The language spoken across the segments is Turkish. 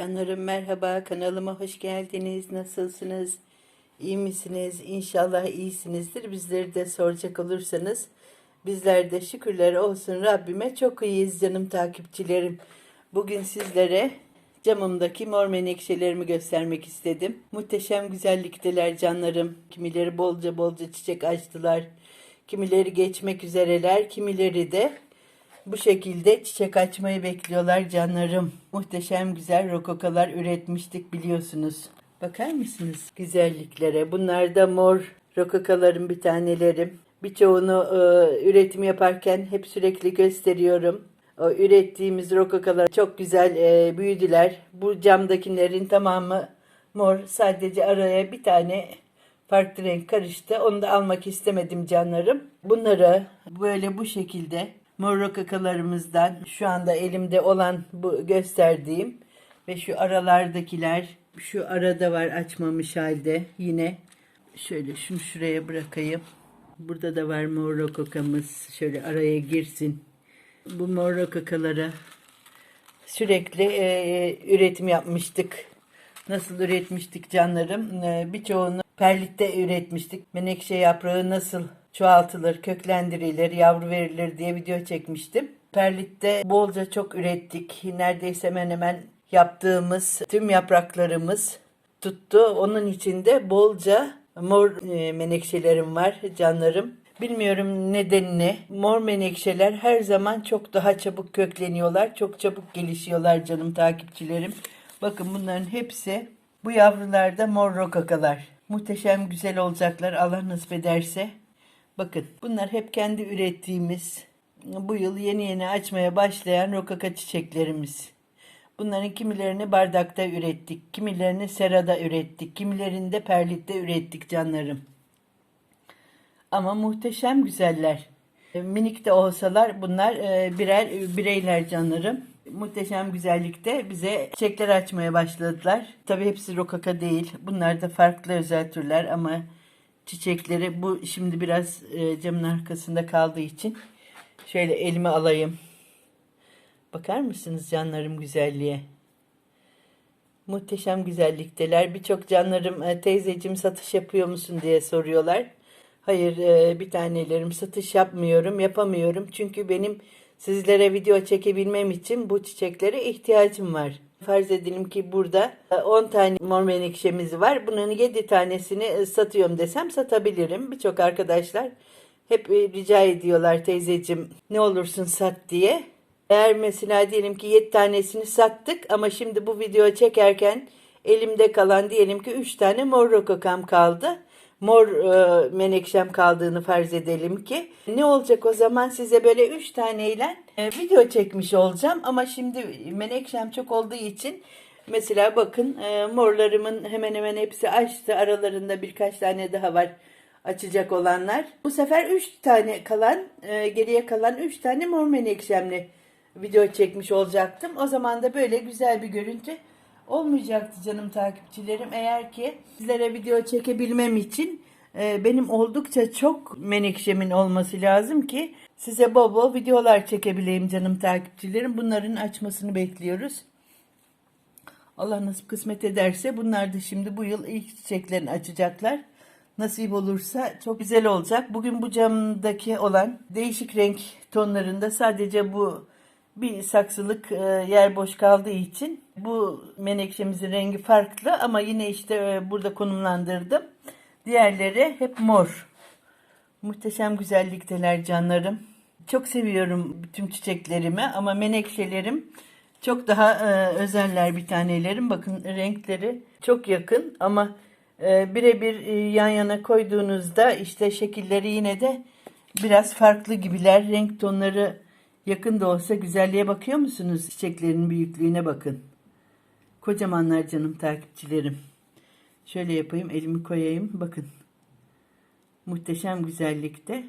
Canlarım merhaba kanalıma hoş geldiniz. Nasılsınız? İyi misiniz? İnşallah iyisinizdir. Bizleri de soracak olursanız bizler de şükürler olsun Rabbime çok iyiyiz canım takipçilerim. Bugün sizlere camımdaki mor menekşelerimi göstermek istedim. Muhteşem güzellikteler canlarım. Kimileri bolca bolca çiçek açtılar. Kimileri geçmek üzereler. Kimileri de bu şekilde çiçek açmayı bekliyorlar canlarım. Muhteşem güzel rokokalar üretmiştik biliyorsunuz. Bakar mısınız güzelliklere? Bunlar da mor rokokaların bir tanelerim. Birçoğunu e, üretim yaparken hep sürekli gösteriyorum. O ürettiğimiz rokokalar çok güzel e, büyüdüler. Bu camdakilerin tamamı mor. Sadece araya bir tane farklı renk karıştı. Onu da almak istemedim canlarım. Bunları böyle bu şekilde mor rokakalarımızdan şu anda elimde olan bu gösterdiğim ve şu aralardakiler şu arada var açmamış halde yine şöyle şunu şuraya bırakayım. Burada da var mor rokokamız. Şöyle araya girsin. Bu mor rokakalara sürekli e, üretim yapmıştık. Nasıl üretmiştik canlarım? E, birçoğunu perlitte üretmiştik. Menekşe yaprağı nasıl çoğaltılır, köklendirilir, yavru verilir diye video çekmiştim. Perlitte bolca çok ürettik. Neredeyse hemen hemen yaptığımız tüm yapraklarımız tuttu. Onun içinde bolca mor e, menekşelerim var canlarım. Bilmiyorum nedenini. Mor menekşeler her zaman çok daha çabuk kökleniyorlar. Çok çabuk gelişiyorlar canım takipçilerim. Bakın bunların hepsi bu yavrularda mor rokakalar. Muhteşem güzel olacaklar Allah nasip ederse. Bakın bunlar hep kendi ürettiğimiz bu yıl yeni yeni açmaya başlayan rokaka çiçeklerimiz. Bunların kimilerini bardakta ürettik, kimilerini serada ürettik, kimilerini de perlitte ürettik canlarım. Ama muhteşem güzeller. E, Minik de olsalar bunlar e, birer bireyler canlarım. Muhteşem güzellikte bize çiçekler açmaya başladılar. Tabii hepsi rokaka değil. Bunlar da farklı özel türler ama çiçekleri bu şimdi biraz e, camın arkasında kaldığı için şöyle elime alayım. Bakar mısınız canlarım güzelliğe? Muhteşem güzellikteler. Birçok canlarım e, teyzeciğim satış yapıyor musun diye soruyorlar. Hayır e, bir tanelerim satış yapmıyorum, yapamıyorum. Çünkü benim sizlere video çekebilmem için bu çiçeklere ihtiyacım var. Farz edelim ki burada e, 10 tane mor menekşemiz var. Bunun 7 tanesini e, satıyorum desem satabilirim. Birçok arkadaşlar hep e, rica ediyorlar teyzeciğim ne olursun sat diye. Eğer mesela diyelim ki 7 tanesini sattık ama şimdi bu video çekerken elimde kalan diyelim ki 3 tane mor rokokam kaldı. Mor e, menekşem kaldığını farz edelim ki. Ne olacak o zaman size böyle 3 taneyle e, video çekmiş olacağım. Ama şimdi menekşem çok olduğu için mesela bakın e, morlarımın hemen hemen hepsi açtı. Aralarında birkaç tane daha var açacak olanlar. Bu sefer 3 tane kalan e, geriye kalan 3 tane mor menekşemle video çekmiş olacaktım. O zaman da böyle güzel bir görüntü olmayacaktı canım takipçilerim. Eğer ki sizlere video çekebilmem için e, benim oldukça çok menekşemin olması lazım ki size bol bol videolar çekebileyim canım takipçilerim. Bunların açmasını bekliyoruz. Allah nasip kısmet ederse bunlar da şimdi bu yıl ilk çiçeklerini açacaklar. Nasip olursa çok güzel olacak. Bugün bu camdaki olan değişik renk tonlarında sadece bu bir saksılık e, yer boş kaldığı için bu menekşemizin rengi farklı ama yine işte e, burada konumlandırdım. Diğerleri hep mor. Muhteşem güzellikteler canlarım. Çok seviyorum bütün çiçeklerimi ama menekşelerim çok daha e, özeller bir tanelerim. Bakın renkleri çok yakın ama birebir yan yana koyduğunuzda işte şekilleri yine de biraz farklı gibiler. Renk tonları yakın da olsa güzelliğe bakıyor musunuz? Çiçeklerin büyüklüğüne bakın. Kocamanlar canım takipçilerim. Şöyle yapayım elimi koyayım bakın. Muhteşem güzellikte.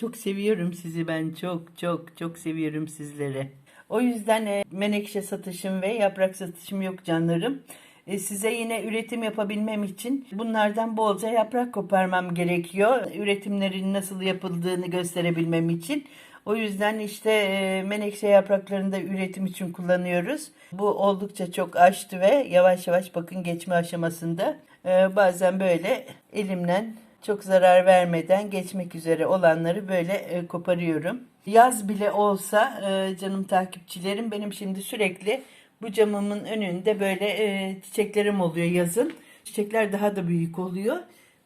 Çok seviyorum sizi ben çok çok çok seviyorum sizleri. O yüzden e, menekşe satışım ve yaprak satışım yok canlarım. E, size yine üretim yapabilmem için bunlardan bolca yaprak koparmam gerekiyor. Üretimlerin nasıl yapıldığını gösterebilmem için. O yüzden işte e, menekşe yapraklarını da üretim için kullanıyoruz. Bu oldukça çok açtı ve yavaş yavaş bakın geçme aşamasında. E, bazen böyle elimle çok zarar vermeden geçmek üzere olanları böyle e, koparıyorum. Yaz bile olsa canım takipçilerim benim şimdi sürekli bu camımın önünde böyle çiçeklerim oluyor yazın. Çiçekler daha da büyük oluyor.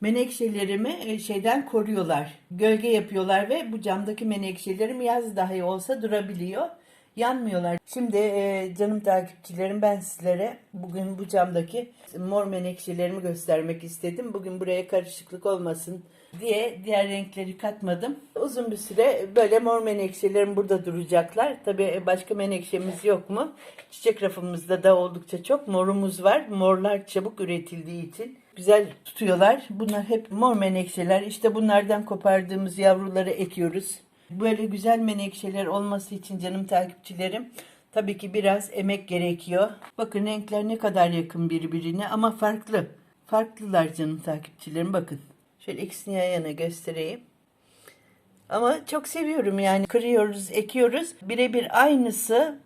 Menekşelerimi e, şeyden koruyorlar. Gölge yapıyorlar ve bu camdaki menekşelerim yaz dahi olsa durabiliyor. Yanmıyorlar. Şimdi e, canım takipçilerim ben sizlere bugün bu camdaki mor menekşelerimi göstermek istedim. Bugün buraya karışıklık olmasın diye diğer renkleri katmadım. Uzun bir süre böyle mor menekşelerim burada duracaklar. Tabii başka menekşemiz yok mu? Çiçek rafımızda da oldukça çok morumuz var. Morlar çabuk üretildiği için güzel tutuyorlar. Bunlar hep mor menekşeler. İşte bunlardan kopardığımız yavruları ekiyoruz. Böyle güzel menekşeler olması için canım takipçilerim tabii ki biraz emek gerekiyor. Bakın renkler ne kadar yakın birbirine ama farklı. Farklılar canım takipçilerim bakın. Şöyle ikisini yan yana göstereyim. Ama çok seviyorum yani kırıyoruz, ekiyoruz. Birebir aynısı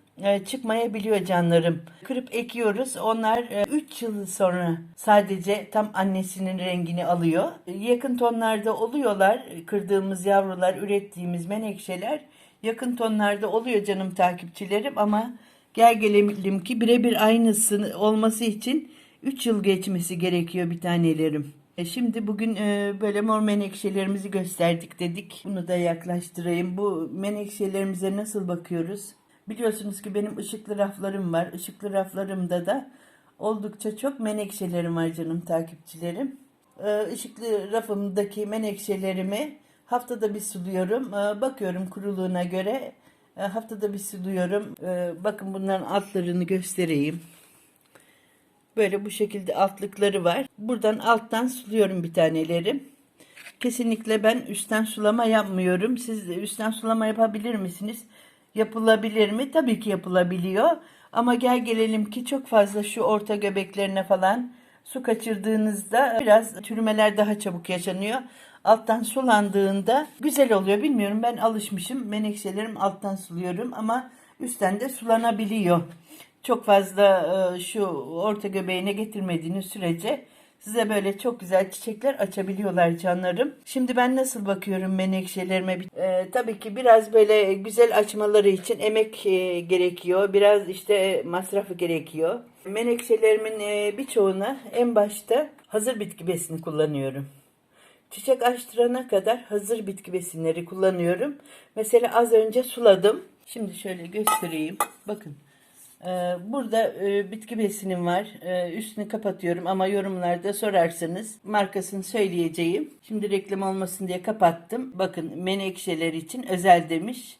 çıkmayabiliyor canlarım. Kırıp ekiyoruz. Onlar 3 yıl sonra sadece tam annesinin rengini alıyor. Yakın tonlarda oluyorlar. Kırdığımız yavrular, ürettiğimiz menekşeler yakın tonlarda oluyor canım takipçilerim ama gel gelelim ki birebir aynısı olması için 3 yıl geçmesi gerekiyor bir tanelerim. E şimdi bugün e, böyle mor menekşelerimizi gösterdik dedik. Bunu da yaklaştırayım. Bu menekşelerimize nasıl bakıyoruz? Biliyorsunuz ki benim ışıklı raflarım var. Işıklı raflarımda da oldukça çok menekşelerim var canım takipçilerim. E, ışıklı rafımdaki menekşelerimi haftada bir suluyorum. E, bakıyorum kuruluğuna göre. E, haftada bir suluyorum. Bakın bunların altlarını göstereyim. Böyle bu şekilde altlıkları var. Buradan alttan suluyorum bir tanelerim. Kesinlikle ben üstten sulama yapmıyorum. Siz üstten sulama yapabilir misiniz? Yapılabilir mi? Tabii ki yapılabiliyor. Ama gel gelelim ki çok fazla şu orta göbeklerine falan su kaçırdığınızda biraz çürümeler daha çabuk yaşanıyor. Alttan sulandığında güzel oluyor. Bilmiyorum ben alışmışım. Menekşelerim alttan suluyorum ama üstten de sulanabiliyor çok fazla e, şu orta göbeğine getirmediğiniz sürece size böyle çok güzel çiçekler açabiliyorlar canlarım. Şimdi ben nasıl bakıyorum menekşelerime? E, tabii ki biraz böyle güzel açmaları için emek e, gerekiyor. Biraz işte masrafı gerekiyor. Menekşelerimin e, birçoğuna en başta hazır bitki besini kullanıyorum. Çiçek açtırana kadar hazır bitki besinleri kullanıyorum. Mesela az önce suladım. Şimdi şöyle göstereyim. Bakın. Ee, burada e, bitki besinim var. Ee, üstünü kapatıyorum ama yorumlarda sorarsanız markasını söyleyeceğim. Şimdi reklam olmasın diye kapattım. Bakın menekşeler için özel demiş.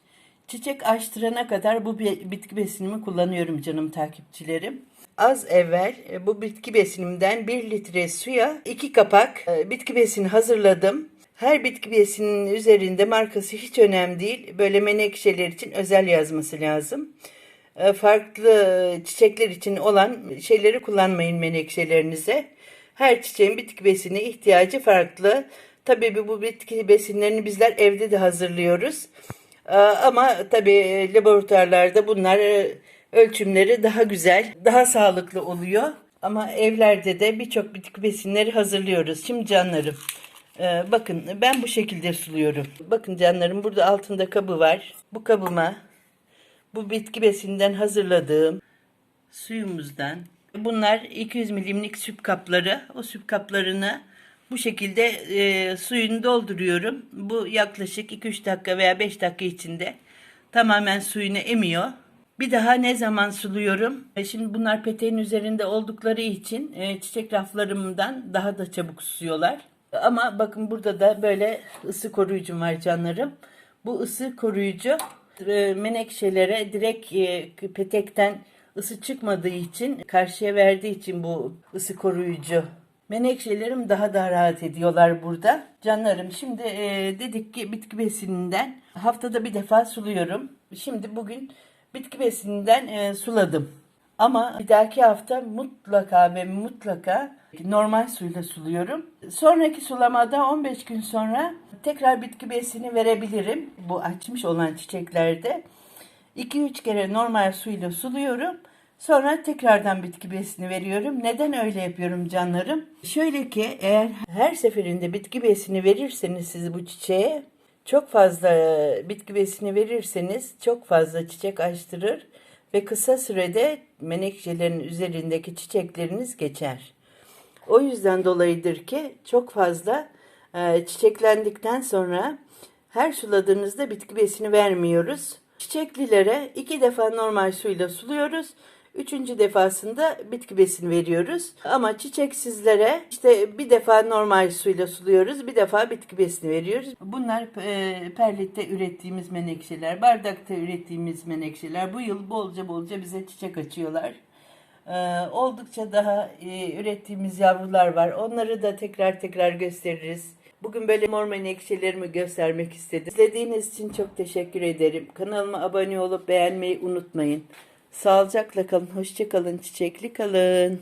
Çiçek açtırana kadar bu bitki besinimi kullanıyorum canım takipçilerim. Az evvel e, bu bitki besinimden 1 litre suya 2 kapak e, bitki besini hazırladım. Her bitki besinin üzerinde markası hiç önemli değil. Böyle menekşeler için özel yazması lazım. E, farklı çiçekler için olan şeyleri kullanmayın menekşelerinize. Her çiçeğin bitki besine ihtiyacı farklı. Tabii bu bitki besinlerini bizler evde de hazırlıyoruz. E, ama tabii laboratuvarlarda bunlar e, ölçümleri daha güzel, daha sağlıklı oluyor. Ama evlerde de birçok bitki besinleri hazırlıyoruz. Şimdi canlarım bakın ben bu şekilde suluyorum. Bakın canlarım burada altında kabı var. Bu kabıma bu bitki besinden hazırladığım suyumuzdan bunlar 200 milimlik süt kapları o süt kaplarını bu şekilde e, suyunu dolduruyorum. Bu yaklaşık 2-3 dakika veya 5 dakika içinde tamamen suyunu emiyor. Bir daha ne zaman suluyorum? E, şimdi bunlar peteğin üzerinde oldukları için e, çiçek raflarımdan daha da çabuk susuyorlar. Ama bakın burada da böyle ısı koruyucum var canlarım. Bu ısı koruyucu menekşelere direkt e, petekten ısı çıkmadığı için karşıya verdiği için bu ısı koruyucu menekşelerim daha da rahat ediyorlar burada. Canlarım şimdi e, dedik ki bitki besininden haftada bir defa suluyorum. Şimdi bugün bitki besininden e, suladım. Ama bir dahaki hafta mutlaka ve mutlaka normal suyla suluyorum. Sonraki sulamada 15 gün sonra tekrar bitki besini verebilirim. Bu açmış olan çiçeklerde. 2-3 kere normal suyla suluyorum. Sonra tekrardan bitki besini veriyorum. Neden öyle yapıyorum canlarım? Şöyle ki eğer her seferinde bitki besini verirseniz siz bu çiçeğe çok fazla bitki besini verirseniz çok fazla çiçek açtırır ve kısa sürede menekşelerin üzerindeki çiçekleriniz geçer. O yüzden dolayıdır ki çok fazla e, çiçeklendikten sonra her suladığınızda bitki besini vermiyoruz. Çiçeklilere iki defa normal suyla suluyoruz. Üçüncü defasında bitki besini veriyoruz. Ama çiçeksizlere işte bir defa normal suyla suluyoruz, bir defa bitki besini veriyoruz. Bunlar e, perlitte ürettiğimiz menekşeler, bardakta ürettiğimiz menekşeler. Bu yıl bolca bolca bize çiçek açıyorlar. Ee, oldukça daha e, ürettiğimiz yavrular var. Onları da tekrar tekrar gösteririz. Bugün böyle mor menekşelerimi göstermek istedim. İzlediğiniz için çok teşekkür ederim. Kanalıma abone olup beğenmeyi unutmayın. Sağlıcakla kalın, hoşça kalın, çiçekli kalın.